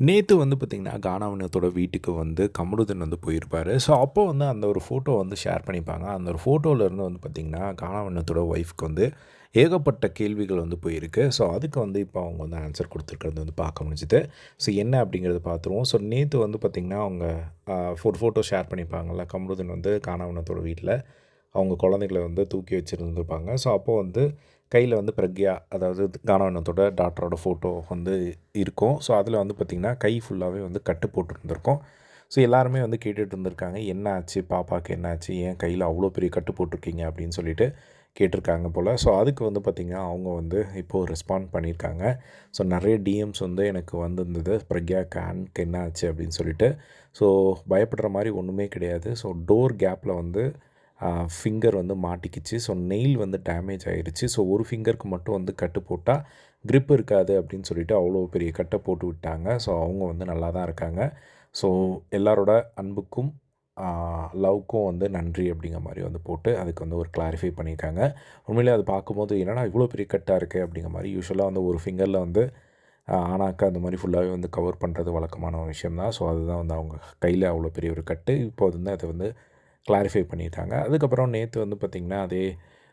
நேற்று வந்து பார்த்திங்கன்னா கானாவினத்தோட வீட்டுக்கு வந்து கமருதன் வந்து போயிருப்பார். ஸோ அப்போ வந்து அந்த ஒரு ஃபோட்டோ வந்து ஷேர் பண்ணிப்பாங்க. அந்த ஒரு ஃபோட்டோவிலேருந்து வந்து பார்த்திங்கன்னா கானாவினத்தோட ஒய்ஃப்க்கு வந்து ஏகப்பட்ட கேள்விகள் வந்து போயிருக்கு. ஸோ அதுக்கு வந்து இப்போ அவங்க வந்து ஆன்சர் கொடுத்துருக்கிறது வந்து பார்க்க முடிஞ்சுது. ஸோ என்ன அப்படிங்கிறத பார்த்துருவோம் ஸோ நேற்று வந்து பார்த்திங்கன்னா அவங்க ஃபோர் ஃபோட்டோ ஷேர் பண்ணிப்பாங்கள்ல கமருதன் வந்து கானாவினத்தோட வீட்டில் அவங்க குழந்தைகளை வந்து தூக்கி வச்சுருந்துருப்பாங்க. ஸோ அப்போது வந்து கையில் வந்து பிரக்யா அதாவது கானவனத்தோட டாக்டரோட ஃபோட்டோ வந்து இருக்கும். ஸோ அதில் வந்து பார்த்திங்கன்னா கை ஃபுல்லாகவே வந்து கட்டு போட்டுருந்துருக்கோம். ஸோ எல்லாருமே வந்து கேட்டுட்டு இருந்திருக்காங்க என்ன ஆச்சு? பாப்பாவுக்கு என்ன ஆச்சு? ஏன் கையில் அவ்வளோ பெரிய கட்டு போட்டிருக்கீங்க? அப்படின்னு சொல்லிட்டு கேட்டிருக்காங்க போல். ஸோ அதுக்கு வந்து பார்த்திங்கன்னா அவங்க வந்து இப்போது ரெஸ்பாண்ட் பண்ணியிருக்காங்க. ஸோ நிறைய டிஎம்ஸ் வந்து எனக்கு வந்திருந்தது. பிரக்யா கேனுக்கு என்ன ஆச்சு? அப்படின்னு சொல்லிட்டு. ஸோ பயப்படுற மாதிரி ஒன்றுமே கிடையாது. ஸோ டோர் கேப்பில் வந்து ஃபிங்கர் வந்து மாட்டிக்கிச்சு. ஸோ நெயில் வந்து டேமேஜ் ஆகிடுச்சு ஸோ ஒரு ஃபிங்கருக்கு மட்டும் வந்து கட்டு போட்டால் க்ரிப் இருக்காது அப்படின்னு சொல்லிட்டு அவ்வளோ பெரிய கட்டை போட்டு விட்டாங்க. ஸோ அவங்க வந்து நல்லா தான் இருக்காங்க. ஸோ எல்லாரோட அன்புக்கும் லவ்க்கும் வந்து நன்றி அப்படிங்கிற மாதிரி வந்து போட்டு அதுக்கு வந்து ஒரு கிளாரிஃபை பண்ணியிருக்காங்க. உண்மையிலே அது பார்க்கும்போது என்னென்னா இவ்வளோ பெரிய கட்டாக இருக்குது அப்படிங்கிற மாதிரி யூஸ்வலாக வந்து ஒரு ஃபிங்கரில் வந்து ஆனாக்கா அந்த மாதிரி ஃபுல்லாகவே வந்து கவர் பண்ணுறது வழக்கமான ஒரு விஷயம் தான். ஸோ அதுதான் வந்து அவங்க கையில் அவ்வளோ பெரிய ஒரு கட்டு. இப்போ வந்து அதை வந்து கிளாரிஃபை பண்ணிட்டாங்க. அதுக்கப்புறம் நேற்று வந்து பார்த்திங்கன்னா அதே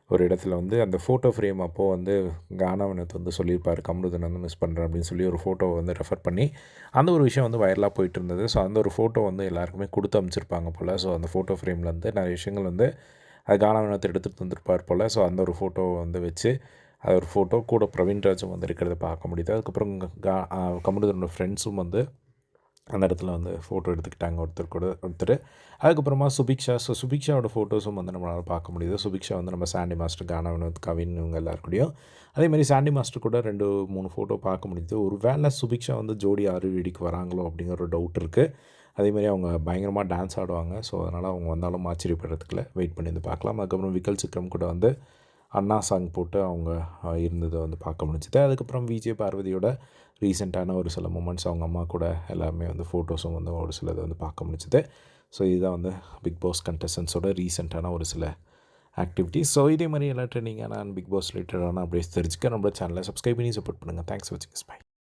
ஒரு இடத்துல வந்து அந்த ஃபோட்டோ ஃப்ரேம் அப்போது வந்து கானாவினத்து வந்து சொல்லியிருப்பார் கமருதன் வந்து மிஸ் பண்ணுறேன் அப்படின்னு சொல்லி ஒரு ஃபோட்டோவை வந்து ரெஃபர் பண்ணி அந்த ஒரு விஷயம் வந்து வைரலாக போயிட்டு இருந்தது. ஸோ அந்த ஒரு ஃபோட்டோ வந்து எல்லாருக்குமே கொடுத்து அமைச்சிருப்பாங்க போல். ஸோ அந்த ஃபோட்டோ ஃப்ரேமில் வந்து நிறைய விஷயங்கள் வந்து அது கானாவினத்தை எடுத்துகிட்டு வந்திருப்பார் போல். ஸோ அந்த ஒரு ஃபோட்டோவை வந்து வச்சு அது ஒரு ஃபோட்டோ கூட பிரவீன்ராஜும் வந்து இருக்கிறத பார்க்க முடியுது. அதுக்கப்புறம் கா கமருதனோட ஃப்ரெண்ட்ஸும் வந்து அந்த இடத்துல வந்து ஃபோட்டோ எடுத்துக்கிட்டாங்க ஒருத்தர் கூட ஒருத்தர். அதுக்கப்புறமா சுபிக்ஷா. ஸோ சுபிக்ஷாவோட ஃபோட்டோஸும் வந்து நம்மளால் பார்க்க முடியுது. சுபிக்ஷா வந்து நம்ம சாண்டி மாஸ்டர் கானா வினோத் கவின் இவங்க எல்லாருக்கூடையும் அதேமாதிரி சாண்டி மாஸ்டர் கூட ரெண்டு மூணு ஃபோட்டோ பார்க்க முடியுது. ஒரு வேளை சுபிக்ஷா வந்து ஜோடி ஆறு வீடிக்கு வராங்களோ அப்படிங்கிற ஒரு டவுட் இருக்குது அதேமாதிரி அவங்க பயங்கரமாக டான்ஸ் ஆடுவாங்க. ஸோ அதனால் அவங்க வந்தாலும் ஆச்சரியப்படுறதுக்குள்ள வெயிட் பண்ணி வந்து பார்க்கலாம். அதுக்கப்புறம் விக்கல் சிக்ரம் கூட வந்து அண்ணா சாங் போட்டு அவங்க இருந்ததை வந்து பார்க்க முடிஞ்சுது. அதுக்கப்புறம் விஜய் பார்வதியோட ரீசெண்டான ஒரு சில மூமெண்ட்ஸ் அவங்க அம்மா கூட எல்லாமே வந்து ஃபோட்டோஸும் வந்து ஒரு சிலதை வந்து பார்க்க முடிஞ்சுது. ஸோ இதுதான் வந்து பிக் பாஸ் கண்டஸ்டன்ஸோட ரீசெண்டான ஒரு சில ஆக்டிவிட்டிஸ் ஸோ இதே மாதிரி எல்லா ட்ரெண்டிங்கான பிக் பாஸ் ரிலேட்டடான அப்படியே தெரிஞ்சுக்க நம்மளோட சேனலை சப்ஸ்கிரைப் பண்ணி சப்போர்ட் பண்ணுங்கள் தேங்க்ஸ் வாட்சிங் பை